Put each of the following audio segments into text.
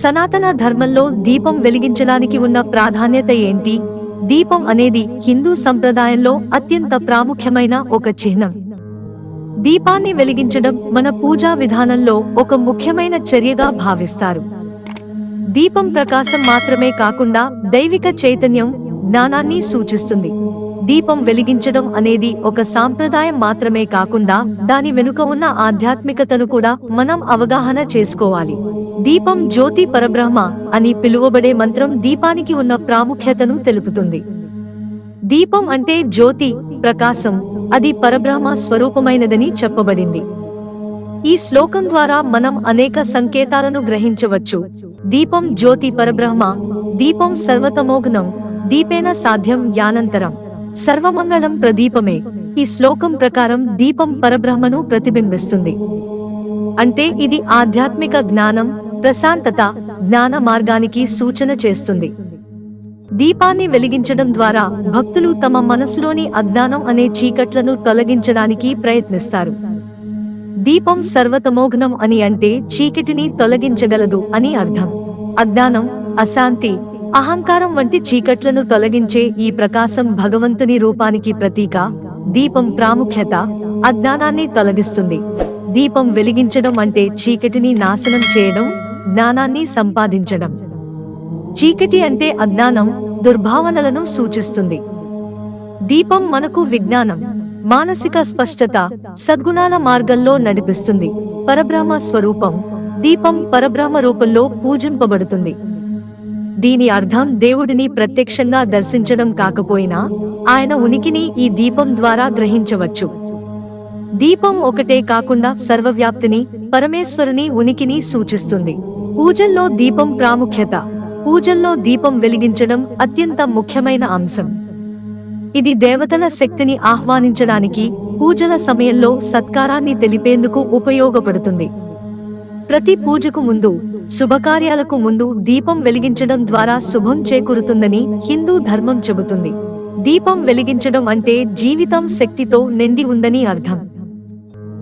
సనాతన ధర్మంలో దీపం వెలిగించడానికి ఉన్న ప్రాధాన్యత ఏంటి? దీపం అనేది హిందూ సంప్రదాయంలో అత్యంత ప్రాముఖ్యమైన ఒక చిహ్నం. దీపాన్ని వెలిగించడం మన పూజా విధానంలో ఒక ముఖ్యమైన చర్యగా భావిస్తారు. దీపం ప్రకాశం మాత్రమే కాకుండా దైవిక చైతన్యం జ్ఞానాన్ని సూచిస్తుంది. దీపం వెలిగించడం అనేది ఒక సాంప్రదాయం మాత్రమే కాకుండా దాని వెనుక ఉన్న ఆధ్యాత్మికతను కూడా మనం అవగాహన చేసుకోవాలి. దీపం జ్యోతి పరబ్రహ్మ అని పిలువబడే మంత్రం దీపానికి ఉన్న ప్రాముఖ్యతను తెలుపుతుంది. దీపం అంటే జ్యోతి ప్రకాశం అది పరబ్రహ్మ స్వరూపమైనదని చెప్పబడింది. ఈ శ్లోకం ద్వారా మనం అనేక సంకేతాలను గ్రహించవచ్చు. దీపం జ్యోతి పరబ్రహ్మ దీపం సర్వతమోగ్నం దీపేన సాధ్యం యానంతరం సర్వమంగళం ప్రదీపమే. ఈ శ్లోకం ప్రకారం దీపం పరబ్రహ్మను ప్రతిబింబిస్తుంది. అంటే ఇది ఆధ్యాత్మిక జ్ఞానం ప్రశాంతత జ్ఞాన మార్గానికి సూచన చేస్తుంది. దీపాన్ని వెలిగించడం ద్వారా భక్తులు తమ మనసులోని అజ్ఞానం అనే చీకట్లను తొలగించడానికి ప్రయత్నిస్తారు. దీపం సర్వతమోఘ్నం అని అంటే చీకటిని తొలగించగలదు అని అర్థం. అజ్ఞానం అశాంతి అహంకారం వంటి చీకట్లను తొలగించే ఈ ప్రకాశం భగవంతుని రూపానికి ప్రతీక దీపం ప్రాముఖ్యత అజ్ఞానాన్ని తొలగిస్తుంది. దీపం వెలిగించడం అంటే చీకటిని నాశనం చేయడం జ్ఞానాన్ని సంపాదించడం. చీకటి అంటే అజ్ఞానం దుర్భావనలను సూచిస్తుంది. దీపం మనకు విజ్ఞానం మానసిక స్పష్టత సద్గుణాల మార్గంలో నడిపిస్తుంది. పరబ్రహ్మ స్వరూపం దీపం పరబ్రహ్మ రూపంలో పూజింపబడుతుంది. దీని అర్థం దేవుడిని ప్రత్యక్షంగా దర్శించడం కాకపోయినా ఆయన ఉనికిని ఈ దీపం ద్వారా గ్రహించవచ్చు. దీపం ఒకటే కాకుండా సర్వవ్యాప్తిని పరమేశ్వరుని ఉనికిని సూచిస్తుంది. పూజల్లో దీపం ప్రాముఖ్యత. పూజల్లో దీపం వెలిగించడం అత్యంత ముఖ్యమైన అంశం. ఇది దేవతల శక్తిని ఆహ్వానించడానికి పూజల సమయంలో సత్కారాన్ని తెలిపేందుకు ఉపయోగపడుతుంది. ప్రతి పూజకు ముందు శుభకార్యాలకు ముందు దీపం వెలిగించడం ద్వారా శుభం చేకూరుతుందని హిందూ ధర్మం చెబుతుంది. దీపం వెలిగించడం అంటే జీవితం శక్తితో నిండి ఉందని అర్థం.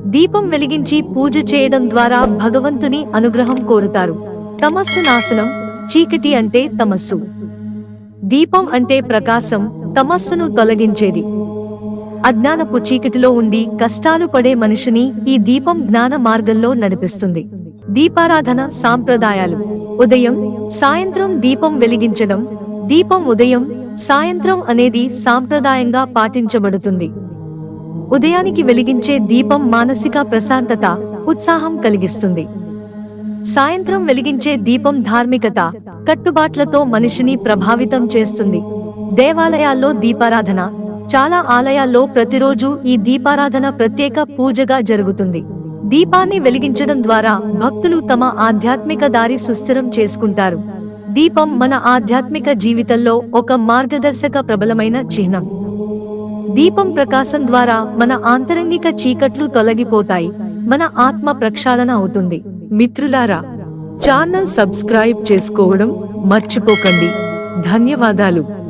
దీపం వెలిగించి పూజ చేయడం ద్వారా భగవంతుని అనుగ్రహం కోరుతారు. తమస్సు నాశనం చీకటి అంటే తమస్సు. దీపం అంటే ప్రకాశం తమస్సును తొలగించేది. అజ్ఞానపు చీకటిలో ఉండి కష్టాలు పడే మనిషిని ఈ దీపం జ్ఞాన మార్గంలో నడిపిస్తుంది. దీపారాధన సాంప్రదాయాలు. ఉదయం సాయంత్రం దీపం వెలిగించడం దీపం ఉదయం సాయంత్రం అనేది సాంప్రదాయంగా పాటించబడుతుంది. ఉదయానికి వెలిగించే దీపం మానసిక ప్రశాంతత ఉత్సాహం కలిగిస్తుంది. సాయంత్రం వెలిగించే దీపం ధార్మికత కట్టుబాట్లతో మనిషిని ప్రభావితం చేస్తుంది. దేవాలయాల్లో దీపారాధన చాలా ఆలయాల్లో ప్రతిరోజు ఈ దీపారాధన ప్రత్యేక పూజగా జరుగుతుంది. దీపాన్ని వెలిగించడం ద్వారా భక్తులు తమ ఆధ్యాత్మిక దారి సుస్థిరం చేసుకుంటారు. దీపం మన ఆధ్యాత్మిక జీవితంలో ఒక మార్గదర్శక ప్రబలమైన చిహ్నం. దీపం ప్రకాశం ద్వారా మన ఆంతరంగిక చీకట్లు తొలగిపోతాయి. మన ఆత్మ ప్రక్షాళన అవుతుంది. మిత్రులారా ఛానల్ సబ్స్క్రైబ్ చేసుకోవడం మర్చిపోకండి. ధన్యవాదాలు.